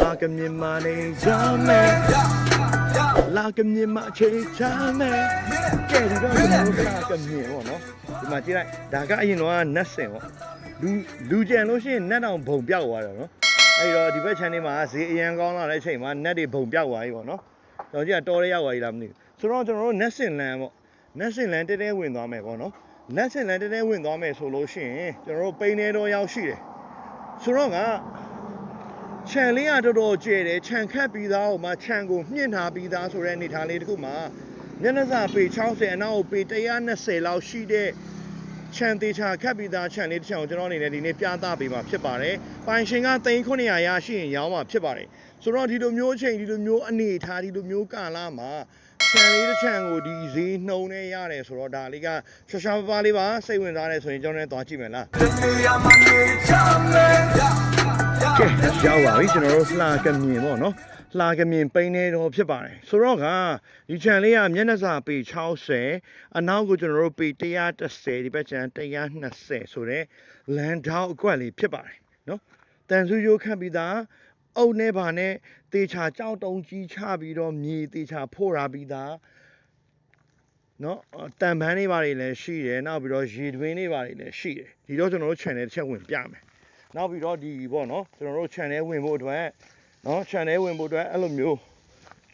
လာကမြင်မနေကြမယ်လာကမြင်မချေချမယ်ကဲဒီတော့ကျွန်တော်တို့လာကမြင်ပေါ့နော်ဒီမှာကြည့်လိုက်ဒါကအရင်တော့နတ်စင်ပေါ့လူလူကြံလို့ရှိရင်နတ်တောင်ဘုံပြောက်သွားတယ်နော်အဲ့တော့ဒီဘက်ခြမ်းလေးမှာဈေးအရန်ကောင်းလာတဲ့အချိန်မှာနတ်တွေဘုံပြောက်သွားပြီပေါ့နော်ကျွန်တော်ကြည့်တော်ရဲရောက်သွားပြီလားမသိဘူးဆိုတော့ကျွန်တော်တို့နတ်စင်လန်ပေါ့နတ်စင်လန်တဲတဲဝင်သွားမယ်ပေါ့နော်နတ်စင်လန်တဲတဲဝင်သွားမယ်ဆိုလို့ရှိရင်ကျွန်တော်တို့ပိန်းနေတော့ရောက်ရှိတယ်ဆိုတော့က ခြံလေးကတော်တော်ကျဲတယ်ခြံခတ်ပြီးသားဟိုမှာခြံကိုမြင့်ထားပြီးသားဆိုတဲ့အနေထားလေးတစ်ခုမှာမျက်နှာစာပေ60အနောက်ကိုပေ120လောက်ရှိတဲ့ခြံသေးချာခတ်ပြီးသားခြံလေးတစ်ချံကိုကျွန်တော်အနေနဲ့ဒီနေ့ပြသပေးမှာဖြစ်ပါတယ်။ပိုင်ရှင်က3900ရရှိရင်ရောင်းမှာဖြစ်ပါတယ်။ဆိုတော့ဒီလိုမျိုးအချိန်ဒီလိုမျိုးအနေထားဒီလိုမျိုးကာလမှာခြံလေးတစ်ချံကိုဒီဈေးနှုံနဲ့ရတယ်ဆိုတော့ဒါလေးကရှာရှာပါပါလေးပါစိတ်ဝင်စားတယ်ဆိုရင်ကျွန်တော်လည်းသွားကြည့်မယ်လား။ ကဲရောက်ပါပြီကျွန်တော်တို့လှကမြင်ပေါ့နော်လှကမြင်ပိန်းနေတော့ဖြစ်ပါတယ်ဆိုတော့ကဒီခြံလေးကမျက်နှာစာပေ60အနောက်ကိုကျွန်တော်တို့ပေ130ဒီဘက်ခြမ်း120ဆိုတော့လန်ဒေါက်အကွက်လေးဖြစ်ပါတယ်နော်တန်စုရိုးခတ်ပြီးသားအုပ်နဲ့ဘာနဲ့တေချာကြောက်တုံးကြီးချပြီးတော့မြေတေချာဖို့ရာပြီးသားနော်တန်ပန်းလေးပါတွေလည်းရှိတယ်နောက်ပြီးတော့ရေတွင်းလေးပါတွေလည်းရှိတယ်ဒီတော့ကျွန်တော်တို့ channel တစ်ချက်ဝင်ပြမယ် နောက်ပြီးတော့ဒီပေါ့နော်ကျွန်တော်တို့ channel ဝင်ဖို့အတွက်နော် channel ဝင်ဖို့အတွက်အဲ့လိုမျိုး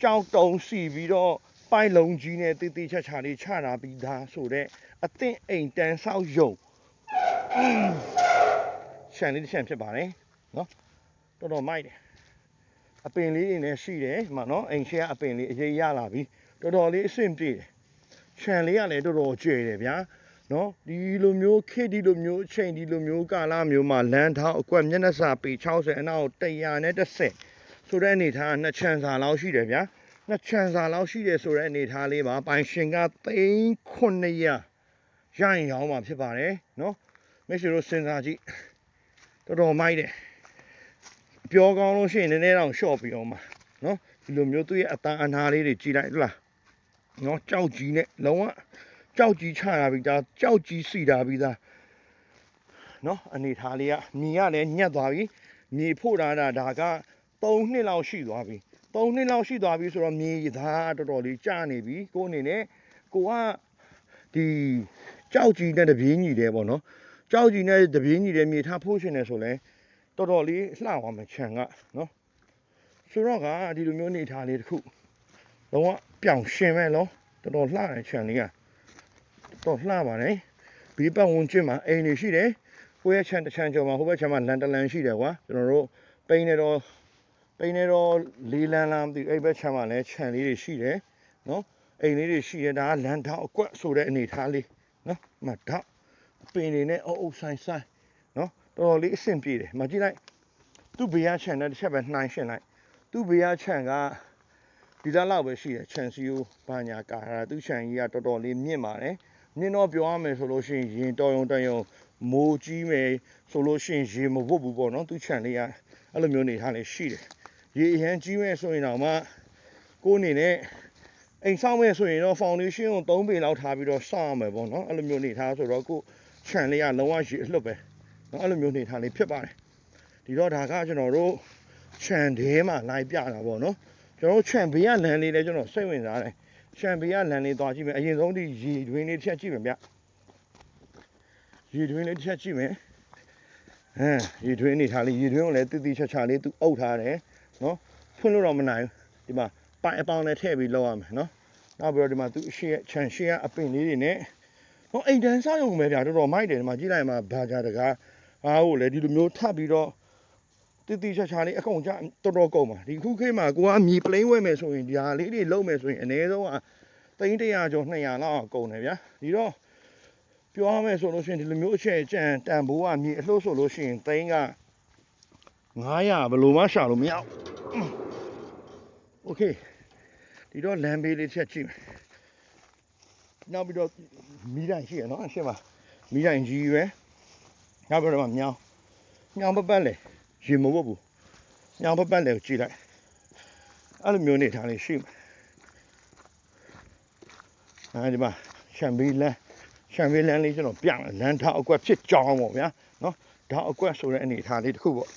ကြောက်တုံးစီပြီးတော့ပိုက်လုံးကြီးနဲ့တိတိချာချာလေးချတာပြီးသားဆိုတော့အသင့်အိမ်တန်းဆောက်ယုံ channel လေးတစ်ချက်ဖြစ်ပါတယ်နော်တော်တော်မိုက်တယ်အပင်လေးတွေနဲ့ရှိတယ်ဒီမှာနော်အိမ်ရှိကအပင်လေးအရေးရလာပြီတော်တော်လေးအဆင်ပြေတယ် channel လေးကလည်းတော်တော်ကျွယ်တယ်ဗျာ နော်ဒီလိုမျိုးခေတ်ဒီလိုမျိုးအချိန်ဒီလိုမျိုးကာလမျိုးမှာလမ်းထောင်းအကွက်မျက်နှာစာပေ60အနောက်100နဲ့30ဆိုတဲ့အနေထားကနှစ်ချမ်းစာလောက်ရှိတယ်ဗျာနှစ်ချမ်းစာလောက်ရှိတယ်ဆိုတဲ့အနေထားလေးပါပိုင်ရှင်က3900ရရင်ရောင်းမှာဖြစ်ပါတယ်နော်မိတ်ဆွေတို့စဉ်းစားကြည့်တော်တော်မိုက်တယ်ပြောကောင်းလို့ရှိရင်နည်းနည်းတော့ရှော့ပြီးအောင်ပါနော်ဒီလိုမျိုးသူ့ရဲ့အတန်အနာလေးတွေကြည်လိုက်ဟုတ်လားနော်ကြောက်ကြီးနဲ့လုံးဝ ကြောက်ကြီးချတာပြီးသားကြောက်ကြီးစီတာပြီးသားเนาะအနေထားလေးကမြေကလည်းညက်သွားပြီမြေဖို့တာတာဒါက3နှစ်လောက်ရှိသွားပြီ3နှစ်လောက်ရှိသွားပြီဆိုတော့မြေသားတော်တော်လေးကျနေပြီကိုယ်အနေနဲ့ကိုကဒီကြောက်ကြီးနဲ့တပြေးညီတယ်ပေါ့နော်ကြောက်ကြီးနဲ့တပြေးညီတယ်မြေထားဖို့ရှင်တယ်ဆိုလဲတော်တော်လေးလှသွားမှခြံကနော်ဆိုတော့ကဒီလိုမျိုးအနေထားလေးတစ်ခုလုံးဝပြောင်ရှင်မဲ့နော်တော်တော်လှတယ်ခြံလေးက တော့လှပါတယ်ဘေးပတ်ဝန်းကျင်မှာအိမ်တွေရှိတယ်ကိုယ့်ရဲ့ခြံတစ်ခြံကျော်မှာဟိုဘက်ခြံမှာလန်တလန်ရှိတယ်ကွာကျွန်တော်တို့ပိန်းနေတော့ပိန်းနေတော့လေးလန်းလားမသိဘူးအဲ့ဘက်ခြံမှာလည်းခြံလေးတွေရှိတယ်နော်အိမ်လေးတွေရှိတယ်ဒါကလန်ထောက်အကွက်ဆိုတဲ့အနေထားလေးနော်မထောက်အပင်တွေနဲ့အုပ်အုပ်ဆိုင်ဆိုင်နော်တော်တော်လေးအဆင်ပြေတယ်မကြည့်လိုက်သူ့ဘေးကခြံနဲ့တစ်ချက်ပဲနှိုင်းရှင်းလိုက်သူ့ဘေးကခြံကဒီလောက်လောက်ပဲရှိတယ်ခြံစီကိုဘာညာကာတာသူ့ခြံကြီးကတော်တော်လေးမြင့်ပါတယ် မြင်းတော့ပြောရမယ်ဆိုလို့ရှိရင်ရင်တော်ရုံတန်ရုံမိုးကြီးမယ်ဆိုလို့ရှိရင်ရေမဝတ်ဘူးပေါ့နော်သူခြံလေးကအဲ့လိုမျိုးနေထားလေးရှိတယ်ရေအရန်ကြီးမယ်ဆိုရင်တော့မှကိုယ်အနေနဲ့အိမ်ဆောက်မယ်ဆိုရင်တော့ foundation ကို3ပေလောက်ထားပြီးတော့ဆောက်ရမယ်ပေါ့နော်အဲ့လိုမျိုးနေထားဆိုတော့ကိုယ်ခြံလေးကလုံးဝရေအလွတ်ပဲနော်အဲ့လိုမျိုးနေထားလေးဖြစ်ပါတယ်ဒီတော့ဒါကကျွန်တော်တို့ခြံထဲမှာလိုက်ပြတာပေါ့နော်ကျွန်တော်တို့ခြံဘေးကလမ်းလေးလည်းကျွန်တော်စိတ်ဝင်စားတယ် ရှမ်ပီကလန်လေးသွားကြည့်မယ်အရင်ဆုံးဒီရေတွင်းလေးတစ်ချက်ကြည့်မယ်ဗျရေတွင်းလေးတစ်ချက်ကြည့်မယ်ဟမ်ရေတွင်းနေထားလေးရေတွင်းကိုလည်းတိတိချာချာလေးသူအုပ်ထားတယ်နော်ဖွင့်လို့တော့မနိုင်ဘူးဒီမှာပိုင်အပေါင်းနဲ့ထည့်ပြီးလောက်ရမယ်နော်နောက်ပြီးတော့ဒီမှာသူအရှိရခြံရှိရအပင်လေးတွေနဲ့ဟောအိမ်တန်းစားရုံပဲဗျာတော်တော်မိုက်တယ်ဒီမှာကြည့်လိုက်မှာဘာကြတကားအားကိုလည်းဒီလိုမျိုးထပ်ပြီးတော့ တိတိချာချာလေးအကုန်ကြတော်တော်ကုန်ပါဒီခုခေတ်မှာကိုကမြေပလိန်ဝဲမယ်ဆိုရင်ဒီဟာလေးတွေလုံးမယ်ဆိုရင်အနည်းဆုံးက သိန်း100ကျော်200လောက်ကုန်တယ်ဗျာဒီတော့ပြောရမယ်ဆိုလို့ရှိရင်ဒီလိုမျိုးအချက်အကျန်တန်ဖိုးကမြေအလှုပ်ဆိုလို့ရှိရင်သိန်းက900ဘယ်လိုမှရှာလို့မရဘူးโอเคဒီတော့လမ်းဘေးလေးချက်ကြည့်မယ်နောက်ပြီးတော့မီးတိုင်ရှိရနော်အရှင်းပါမီးတိုင်ကြီးပဲနောက်ပြီးတော့မှမြောင်းမြောင်းပပတ်လေ ရေမဝတ်ဘူးမြောင်းပပတ်လေကိုကြည့်လိုက်အဲ့လိုမျိုးနေထားလေးရှိမယ်အဲဒီမှာရှမ်ဘီလန်ရှမ်ဘီလန်လေးကျွန်တော်ပြမယ်လန်ထောက်အကွက်ဖြစ်ကြောင်းပေါ့ဗျာနော်ဓာတ်အကွက်ဆိုတဲ့အနေအထားလေးတစ်ခုပေါ့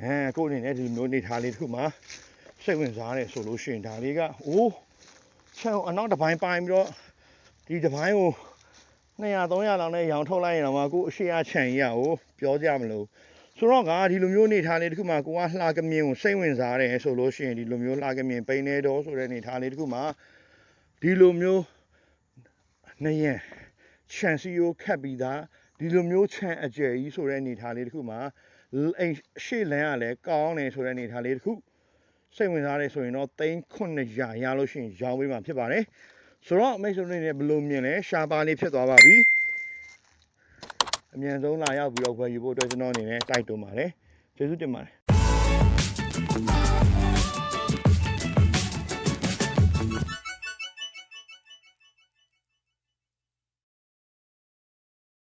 အဲကိုယ့်အနေနဲ့ဒီလိုမျိုးနေထားလေးတစ်ခုမှာစိတ်ဝင်စားတယ်ဆိုလို့ရှိရင်ဒါလေးကအိုးချန်အနောက်တစ်ပိုင်းပိုင်းပြီးတော့ဒီတစ်ပိုင်းကို200 300လောက်နဲ့ရောင်ထုတ်လိုက်ရင်တော့မှကိုယ့်အရှိအချန်ကြီးရကိုပြောကြမလို့ ဆိုတော့ကဒီလိုမျိုးနေထားလေးတစ်ခုမှာကိုကလှကမြင်ကိုစိတ်ဝင်စားတယ်ဆိုလို့ရှိရင်ဒီလိုမျိုးလှကမြင်ပိန်းနေတော့ဆိုတဲ့နေထားလေးတစ်ခုမှာဒီလိုမျိုးနေရင်ချန်စီကိုခတ်ပြီးသားဒီလိုမျိုးချန်အကျယ်ကြီးဆိုတဲ့နေထားလေးတစ်ခုမှာအိမ်ရှေ့လန်းကလည်းကောင်းတယ်ဆိုတဲ့အနေထားလေးတစ်ခုစိတ်ဝင်စားတယ်ဆိုရင်တော့3900ရလို့ရှိရင်ရောင်းပေးမှာဖြစ်ပါတယ်ဆိုတော့မိတ်ဆွေတွေနဲ့ဘယ်လိုမြင်လဲရှားပါလေးဖြစ်သွားပါပြီ အမြန်ဆုံးလာရောက်ပြီးတော့ဝယ်ယူဖို့အတွက်ကျွန်တော်အနေနဲ့တိုက်တွန်းပါတယ်ကျေးဇူးတင်ပါတယ်